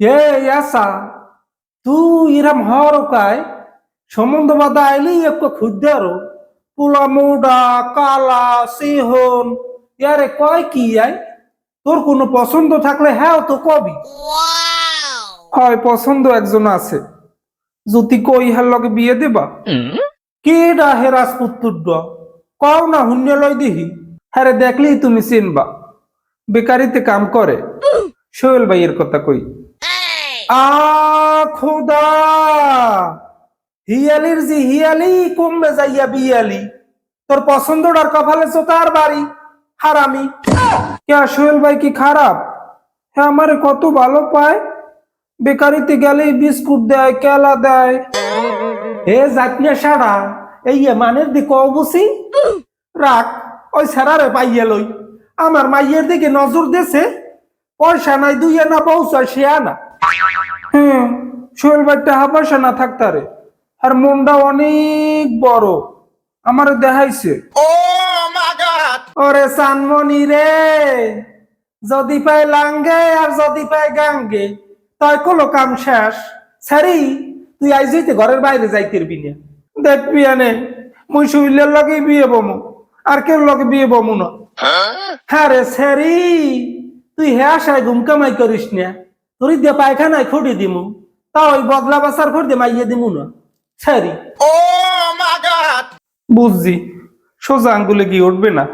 এ আসা তুই ইরাম হর কায় সম্বন্ধ বাদা আইলি একটু খুদ্দার পোলা মোডা কালা সিহন ইয়ারে কয় কি আই? তোর কোনো পছন্দ থাকলে হ্যাঁ তো কবি। হয় পছন্দ একজন আছে। যদি কই হার লগে বিয়ে দেবা? কে হে রাজপুত্র কও না শূন্য লই দিহি। হ্যারে দেখলেই তুমি চিনবা। বেকারিতে কাম করে। সোহেল ভাইয়ের কথা কই। খোদা, হিয়ালির জি, হিয়ালি, কমবে যাইয়া বিয়ালি। তোর পছন্দটার কপালে চোতার বাড়ি, হারামি। কে সোহেল ভাই কি খারাপ? হ্যাঁ আমারে কত ভালো পায়। বেকারিতে গেলেই বিস্কুট দেয়, কেলা দেয়। এ জাতনিয়া সারা এই মানের দিকে অবসি রাখ, ওই সারারে পাইয়ে লই। আমার মাইয়ের দিকে নজর দেছে। পয়সা নাই দুই আনা পৌঁছায় সে আনা। হ্যাঁ সোহেল ভাই টাকা পয়সা না থাকতারে আর। মনটা অনেক বড়। আমার দেখাইছে। ওরে সানমনি রে যদি পাই লাঙ্গে আর যদি পাই গাঙ্গে তাই কলো কাম শেষ। সারি তুই আই যাইতে ঘরের বাইরে যাইতে পারবি না দেখবি আনে মুই সুইলের লগে বিয়ে বমু আর কেউ লগে বিয়ে বমু না। হ্যাঁ? রে সারি তুই হে আশায় ঘুম কামাই করিস না। তোর দিয়ে পায়খানায় খুঁড়ি দিমু তা ওই বদলা বাসার খুঁড় দিয়ে মাইয়ে দিমু না। সারি বুঝছি সোজা আঙ্গুলে গিয়ে উঠবে না।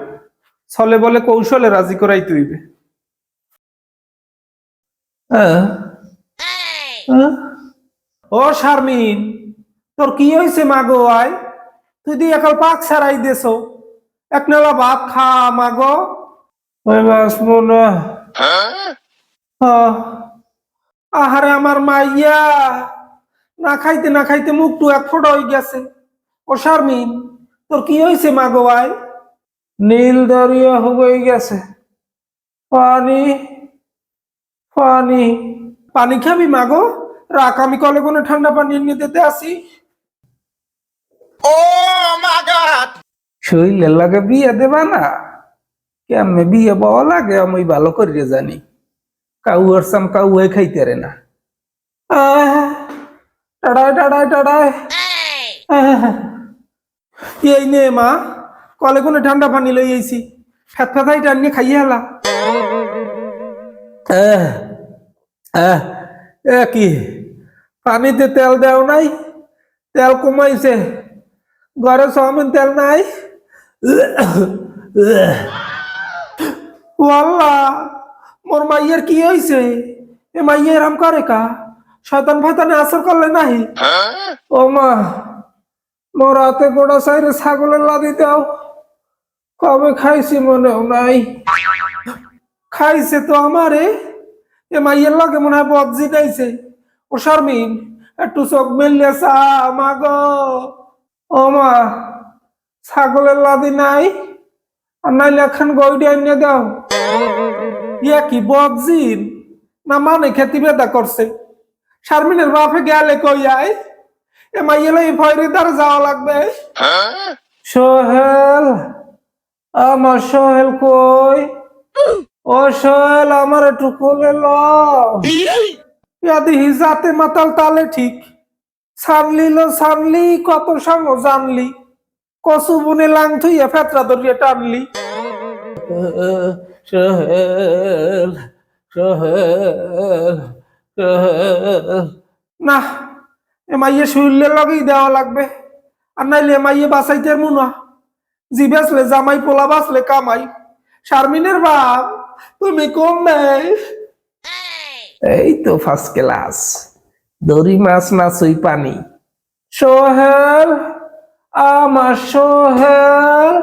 ছলে বলে কৌশলে রাজি করাই তুইবে। ও শারমিন তোর কি হয়েছে মাগো আয়? তুই দিয়ে একাল পাক ছাড়াই দেছ। এক নেলা ভাত খা মাগো ওই বাসমো না আহ, আহারে আমার মাইয়া। না খাইতে না খাইতে মুখটু এক ফোটা হয়ে গেছে। ও শারমিন তোর কি হয়েছে মাগো আয় নীল দরিয়া হয়ে গেছে। পানি পানি। পানি খাবি মাগো রাখ আমি কলে কোনো ঠান্ডা পানি নিয়ে দিতে আসি। শরীরের লাগে বিয়ে দেবা না। কেমনে বিয়ে পাওয়া লাগে আমি ভালো করে জানি। কাউ আর সাম কাউ হয়ে খাইতে রে না টাড়ায় টাড়ায় টাড়ায় এই নে মা কলে কোনো ঠান্ডা পানি লই আইছি ফ্যাত ফ্যাতাই টানিয়ে খাইয়ে হেলা কি পানিতে তেল দেও নাই তেল কমাইছে ঘরে চাউমিন তেল নাই ওয়াল্লা মোর মাইয়ের কি হইছে? এ মাইয়ের আম করে কা? শয়তান ফাতানে আসর করলে নাহি? ও মা মোর হাতে গোড়া সাইরে ছাগলের লাদি দাও। কবে খাইছি মনেও নাই। খাইছে তো আমারে। এ মাইয়ের লাগে মনে হয় বদজি গাইছে ও শারমিন একটু চোখ মেললে চা মা গো। ও মা ছাগলের লাদি নাই। আর নাইলে এখন গইডি আইনে দাও। ইয়া কি না মানে খেতি বেদা করছে। শারমিনের বাপে গেলে কই আয়? এ মাইয়েলে ভয়রে যাওয়া লাগবে। সোহেল, আমার সোহেল কই? ও সোহেল, আমার একটু কোলে ল। ইয়াদি হিজাতে মাতাল তালে ঠিক। সানলিল সানলি, কত সঙ্গ জানলি। কসু বুনে লাং থুইয়া ফেতরা ধরিয়ে টানলি। সোহেল সোহেল সোহেল না এ মাইয়ে শুইলে লগেই দেওয়া লাগবে। আর নাইলে এ মাইয়ে বাঁচাইতে মুনা জি বেসলে জামাই পোলা বাঁচলে কামাই। শারমিনের বাপ তুমি কম নেই। এই তো ফার্স্ট ক্লাস দড়ি মাছ মাছ ওই পানি? সোহেল আমার সোহেল